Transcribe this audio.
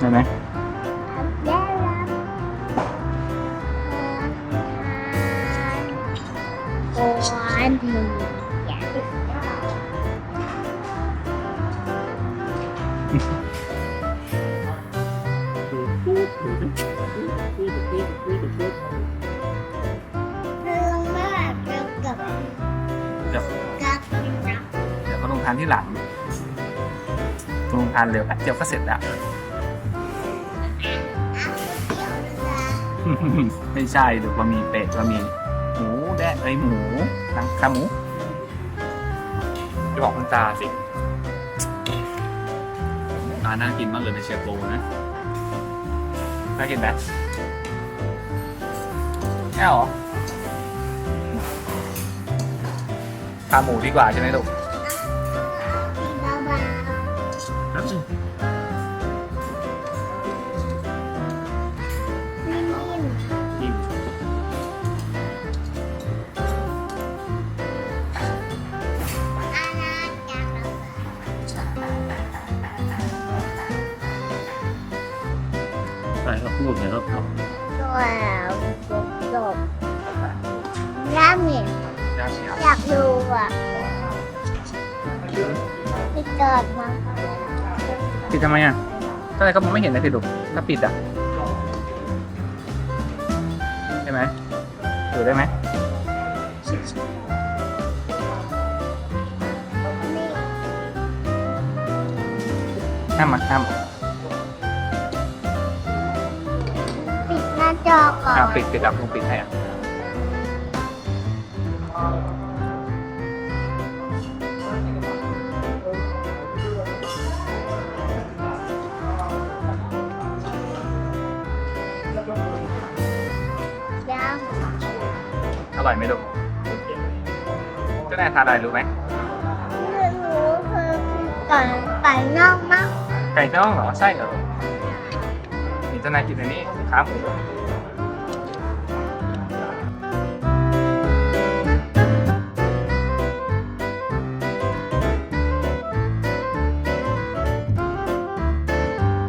ได้ไหมได้รับโอ้อันนี้อยากลงมากับกับเดี๋ยวกับนะเดี๋ยวเขาลงทานที่หลังลงทานเร็วแป๊บเดียวก็เสร็จแล้ว ไม่ใช่หรือบะหมี่เป็ดบะหมี่หมูแดดไอยหมูหนังขาหมูจะบอกคุณตาสิตาน่ากินมากเลยเป็นเชฟโปนะน่ากินไหมแค่หรอขาหมูดีกว่าใช่ไหมลูกเบาครับๆ ใช่ครับพูดไงครับตัวจบร้านเนี่ยากครับอยากดูอะไปเกิดมาปิดทำไมอะก็อะไรก็มองไม่เห็นเลยสิลูกถ้าปิดอะใช่ไหมดูได้ไหมห้ามมาห้าม จอก่อนอ่าปิดปิดอะลุงปิดให้อะยังอร่อยไหมลูกเจ้านายทานอะไรรู้ไหมไม่รู้คือไก่ไก่น่องมากไก่น่องเหรอใช่เหรอนี่เจ้านายกินอันนี้ขาหมู